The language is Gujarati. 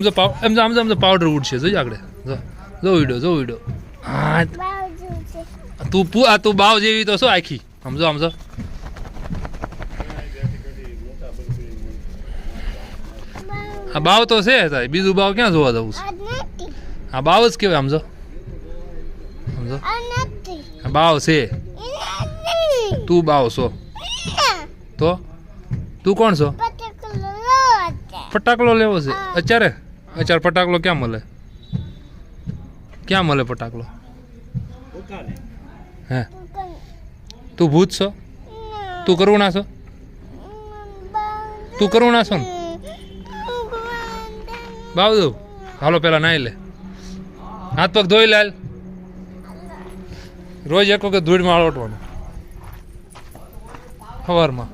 આમ આમ જો પાવડર ઉડશે જોઈ આગળ. જો જો વીડિયો જો વીડિયો હા તું પુ આ તું બાવ જેવી તો શું આખી? સમજો સમજો આ બાવ તો છે સાહેબ બીજું બાવ ક્યાં જોવા જવું છે? આ બાવ જ કેવાય સમજો સમજો આ બાવ છે. તું બાવ છો. તો? તું કોણ છો? ફટાકડો લેવો છે. અત્યારે? અત્યારે પટાકલો ક્યાં મળે? ક્યાં મળે પટાકલો હે? તું ભૂત છો? તું કરુણા છો? તું કરુણા છો ને? બાવ દઉં હાલો પેલા નાઈ લે. હાથ પગ ધોઈ લાલ રોજ એક વખત ધૂળમાં આળોટવાનું સવારમાં